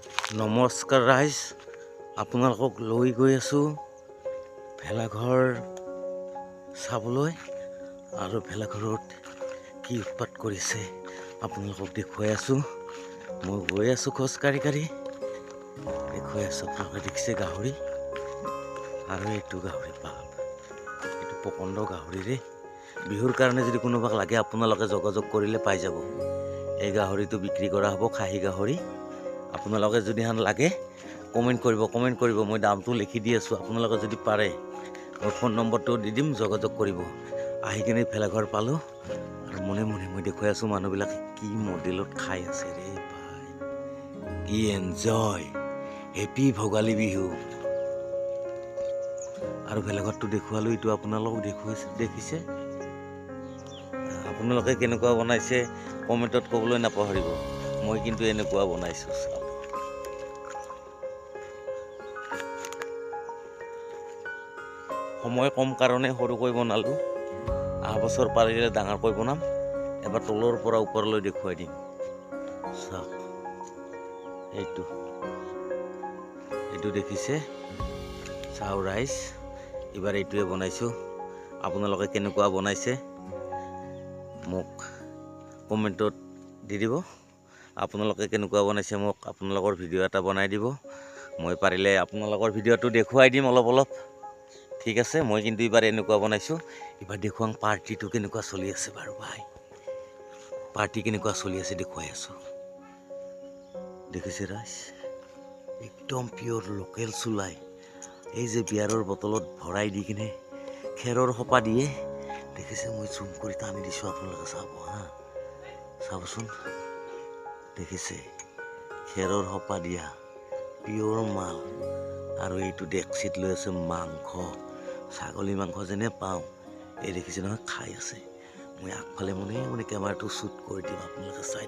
নমস্কাৰ ৰাইজ, আপোনালোকক লৈ গৈ আছোঁ ভেলাঘৰ চাবলৈ আৰু ভেলাঘৰত কি উৎপাত কৰিছে আপোনালোকক দেখুৱাই আছোঁ। মই গৈ আছোঁ খোজকাঢ়ি কাঢ়ি দেখুৱাই আছোঁ আপোনালোকে দেখিছে গাহৰি আৰু এইটো গাহৰি পাপ এইটো প্ৰকণ্ড গাহৰিৰে। বিহুৰ কাৰণে যদি কোনোবাক লাগে, আপোনালোকে যোগাযোগ কৰিলে পাই যাব। এই গাহৰিটো বিক্ৰী কৰা হ'ব খাহী গাহৰি। আপোনালোকে যদি হান লাগে কমেণ্ট কৰিব কমেণ্ট কৰিব মই দামটো লিখি দি আছোঁ আপোনালোকে যদি পাৰে মোৰ ফোন নম্বৰটো দি দিম যোগাযোগ কৰিব। আহি কিনে ভেলাঘৰ পালোঁ আৰু মনে মনে মই দেখুৱাই আছোঁ মানুহবিলাকে কি মডেলত খাই আছে ৰে ভাই। কি এনজয় হেপী ভোগালী বিহু। আৰু ভেলাঘৰটো দেখুৱালোঁ এইটো আপোনালোকক দেখুৱাইছে দেখিছে। আপোনালোকে কেনেকুৱা বনাইছে কমেণ্টত ক'বলৈ নাপাহৰিব। মই কিন্তু এনেকুৱা বনাইছোঁ সময় কম কাৰণে সৰুকৈ বনালোঁ অহা বছৰ পাৰিলে ডাঙৰকৈ বনাম এবাৰ তলৰ পৰা ওপৰলৈ দেখুৱাই দিম। চাওক এইটো। এইটো দেখিছে? চাও ৰাইচ এইবাৰ এইটোৱে বনাইছোঁ। আপোনালোকে কেনেকুৱা বনাইছে? মোক কমেণ্টত দি দিব। আপোনালোকে কেনেকুৱা বনাইছে মোক আপোনালোকৰ ভিডিঅ' এটা বনাই দিব। মই পাৰিলে আপোনালোকৰ ভিডিঅ'টো দেখুৱাই দিম অলপ অলপ। ঠিক আছে, মই কিন্তু এইবাৰ এনেকুৱা বনাইছোঁ। এইবাৰ দেখুৱাম পাৰ্টিটো কেনেকুৱা চলি আছে বাৰু ভাই। পাৰ্টি কেনেকুৱা চলি আছে দেখুৱাই আছোঁ। দেখিছে ৰাইজ? একদম পিয়'ৰ লোকেল চুলাই। এই যে বিয়াৰৰ বটলত ভৰাই দি কিনে খেৰৰ সোপা দিয়ে। দেখিছে, মই জুম কৰি টানি দিছোঁ আপোনালোকে চাব, হা। চাবচোন। দেখিছে, খেৰৰ সোপা দিয়া। পিয়'ৰ মাল। আৰু এইটো ডেক্সিত লৈ আছে মাংস। ছাগলী মাংস যেনে পাওঁ, এই দেখিছে নহয়, খাই আছে। মই আগফালে মানে মানে কেমেৰাটো শ্বুট কৰি দিম, আপোনালোকে চাই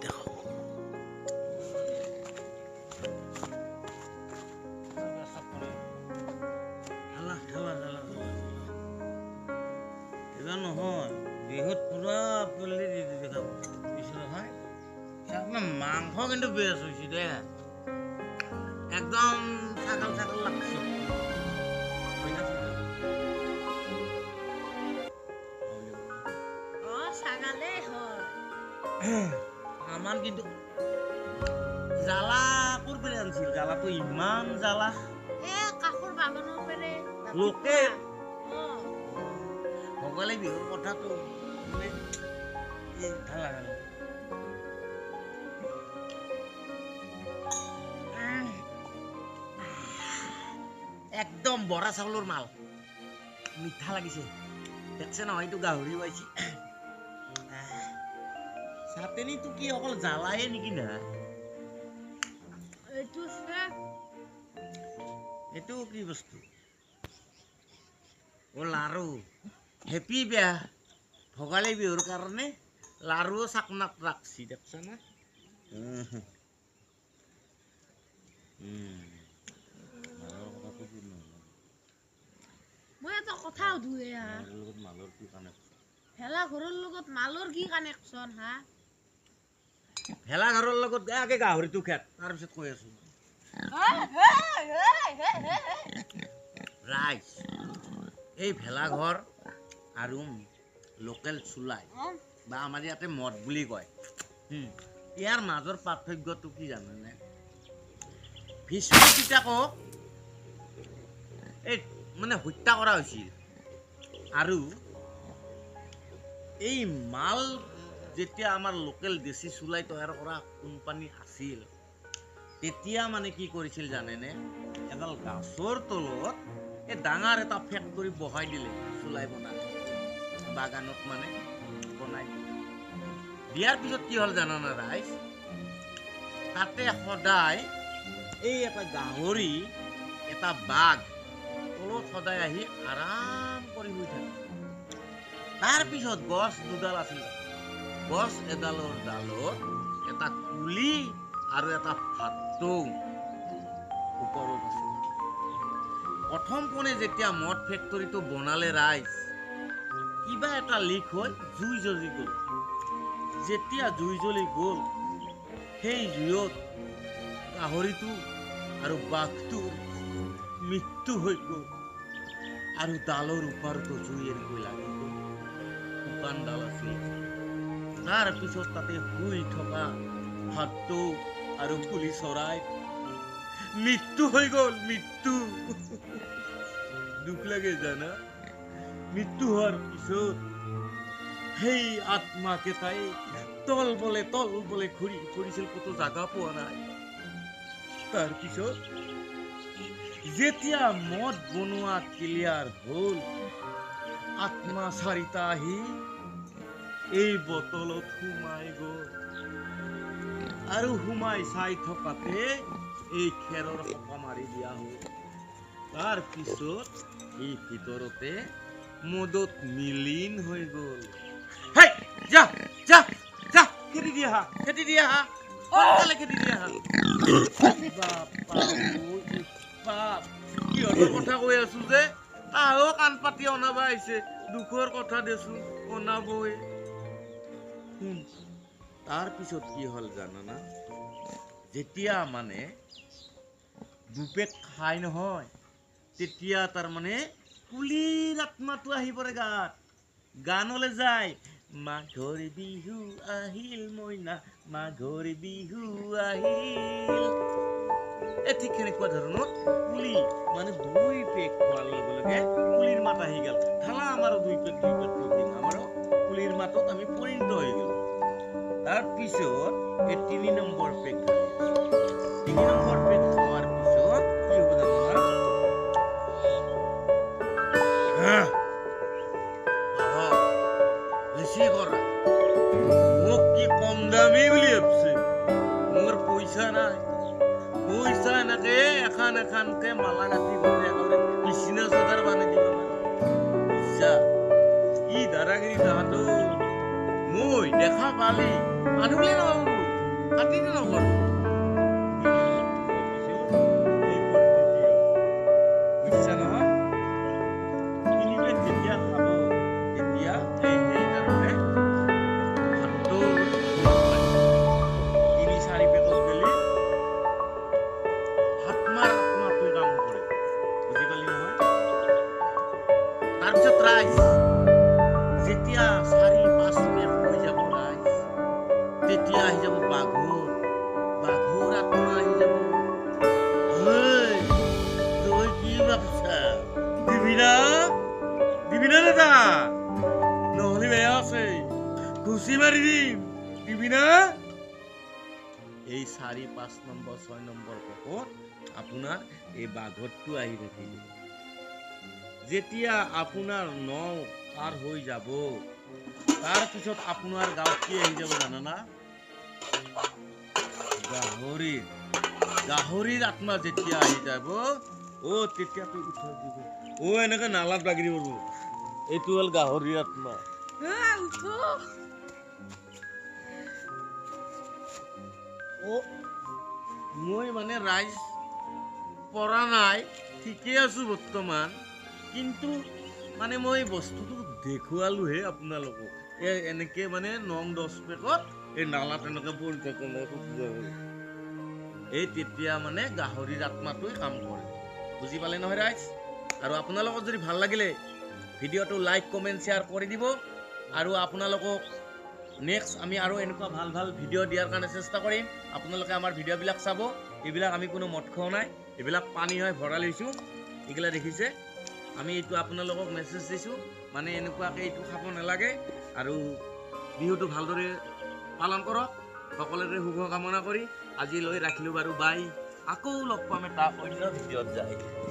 এইবাৰ নহয়, বিহুত পুৰা পল্লি দি দি দেখাব বুজিছে নহয় আপোনাৰ মাংস কিন্তু বেছ হৈছে দে একদম aman gitu salah kur pilihan sih salah tuh imam salah eh kakur gak mau pere lu ke mau gak lagi lu kau datu ini salah kan ekdom boras alur mal mita lagi sih Tidak senang itu gauri wajib চাটনিটো কি অকল জ্বালায়ে নেকি না এইটো চে এইটো কি বস্তু অ লাৰু হেপী বিয়া ভোগালী বিহুৰ কাৰণে লাৰুও চাকনাত ৰাখছি দেখছা না উম। উম। মালৰ কথাটো কি নহ'ল? মই এটা কথা সুধো হা মালৰ লগত মালৰ কি connection? ভেলা ঘৰৰ লগত আগে গাহৰিটো খেত তাৰপিছত কৈ আছো। ৰাইজ, এই ভেলাঘৰ আৰু লোকেল চুলাই বা আমাৰ ইয়াতে মদ বুলি কয়। ইয়াৰ মাজৰ পাৰ্থক্যটো কি জানেনে? ভীষ্ম পিতাকক এই মানে হত্যা কৰা হৈছিল। আৰু এই মাল যেতিয়া আমাৰ লোকেল দেশী চুলাই তৈয়াৰ কৰা কোম্পানী আছিল, তেতিয়া মানে কি কৰিছিল জানেনে? এডাল গাছৰ তলত এই ডাঙৰ এটা ফেক্টৰী বহাই দিলে, চুলাই বনাই। বাগানত মানে বনাই দিলে। দিয়াৰ পিছত কি হ'ল জানানে ৰাইজ? তাতে সদায় এই এটা গাহৰি, এটা বাঘ তলত সদায় আহি আৰাম কৰি শুই থাকে। তাৰপিছত গছ দুডাল আছিল। গছ এডালৰ ডালত এটা কুলি আৰু এটা ভাটৌ ওপৰত আছিল প্ৰথম পোনে যেতিয়া মদ ফেক্টৰীটো বনালে ৰাইজ কিবা এটা লিক হৈ জুই জ্বলি গ'ল যেতিয়া জুই জ্বলি গ'ল সেই জুইত গাহৰিটো আৰু বাঘটো মৃত্যু হৈ গ'ল আৰু ডালৰ ওপৰতো জুই এনেকৈ লাগি গ'ল শুকান ডাল আছিল তাৰ পিছত তাতে শুই থকা ভাতটো আৰু কুলি চৰাই। মৃত্যু হৈ গ'ল, মৃত্যু। দুখ লাগে জানা? মৃত্যু হোৱাৰ পিছত সেই আত্মাকেইটাই তল বলে তল বলে ঘূৰি ফুৰিছিল, ক'তো জাগা পোৱা নাই। তাৰপিছত যেতিয়া মদ বনোৱা ক্লিয়াৰ হ'ল, আত্মা চাৰিটা আহি এই বটলত সোমাই গ'ল আৰু সোমাই চাই থকাতে এই খেৰৰ সোপা মাৰি দিয়া হ'ল। তাৰ পিছত এই ভিতৰতে মদত মিলিন হৈ গ'ল। যা যা যা, খেদি দি হা, খেদি দি আহা সোনকালে খেদি দি আহা বাপা কিহতৰ কথা কৈ আছো যে? আহো কাণ পাতি অনাব আহিছে। দুখৰ কথা দেচোন, অনাবই। তাৰ পিছত কি হ'ল জানানা? যেতিয়া মানে দুপেক খাই নহয়, তেতিয়া তাৰমানে কুলিৰ আত্মাটো আহি পৰে গাত। গানলৈ যায়, মাঘৰ বিহু আহিল মইনা, মাঘৰ বিহু আহিল। এই ঠিক সেনেকুৱা ধৰণৰ কুলি মানে দুই পেক খোৱাৰ লগে লগে কুলিৰ মাত আহি গ'ল। ঠালা আমাৰো দুই পেক দুই পেক প্ৰটিন আমাৰো কুলিৰ মাতত আমি পৰিণত হৈ গ'লো। তাৰপিছত এই তিনি নম্বৰ পেক তিনি নম্বৰ পেক খোৱাৰ পিছত কি হ'ব জানো বেছি কৰা। মোক কি কম দামী বুলি ভাবছে? মোৰ পইচা নাই। পইচা এনেকে এখন এখনকে মালা গাঁঠি গোটেই একেবাৰে বিচনা চাদৰ বান্ধি দিব বুজিছা কি দাদাগিৰি তাহাঁতৰ। মই দেখা পালি আনিবলৈ নহ'ব কাটি নকৰোঁ বুজিছা নহয় তিনি পেক যেতিয়া খাব তেতিয়া এই সেই তাৰমানে ভাতটো তিনি চাৰি পেকত গ'লে আত্মাৰ আত্মাটোৱে কাম কৰে বুজি পালি নহয় তাৰপিছত ৰাইজ যেতিয়া তেতিয়া আহি যাব বাঘৰ বাঘৰ আত্মা আহি যাব তই কি ভাবছা দিবি না দাদা নহ'লে বেয়া আছে খুচি মাৰি দিম দিবিনা এই চাৰি পাঁচ নম্বৰ ছয় নম্বৰ পকত আপোনাৰ এই বাঘৰটো আহি থাকিব যেতিয়া আপোনাৰ ন পাৰ হৈ যাব তাৰপিছত আপোনাৰ গাঁৱত কি আহি যাব জানানা গাহৰিৰ গাহৰিৰ আত্মা যেতিয়া আহি যাব অ তেতিয়াতো উঠাই দিব। অ এনেকে নালাত বাগৰি পৰিব এইটো হ'ল গাহৰিৰ আত্মা। মই মানে ৰাইজ পৰা নাই ঠিকে আছো বৰ্তমান কিন্তু মানে মই বস্তুটো দেখুৱালোহে আপোনালোকক। এই এনেকে মানে নং দহ পেকত এই নালাত এনেকে পৰি থাকে। এই তেতিয়া মানে গাহৰিৰ আত্মাটোৱে কাম কৰে। বুজি পালে নহয় ৰাইজ? আৰু আপোনালোকক যদি ভাল লাগিলে ভিডিঅ'টো লাইক কমেণ্ট শ্বেয়াৰ কৰি দিব। আৰু আপোনালোকক নেক্সট আমি আৰু এনেকুৱা ভাল ভাল ভিডিঅ' দিয়াৰ কাৰণে চেষ্টা কৰিম। আপোনালোকে আমাৰ ভিডিঅ'বিলাক চাব। এইবিলাক আমি কোনো মদ খোৱা নাই। এইবিলাক পানী হয় ভৰাই লৈছোঁ এইগিলা দেখিছে। আমি এইটো আপোনালোকক মেছেজ দিছোঁ। মানে এনেকুৱাকৈ এইটো খাব নালাগে। আৰু বিহুটো ভালদৰে পালন কৰক। সকলোৰে শুভ কামনা কৰি আজিলৈ ৰাখিলোঁ বাৰু বাই। আকৌ লগ পাম এটা অন্য ভিডিঅ'ত যায়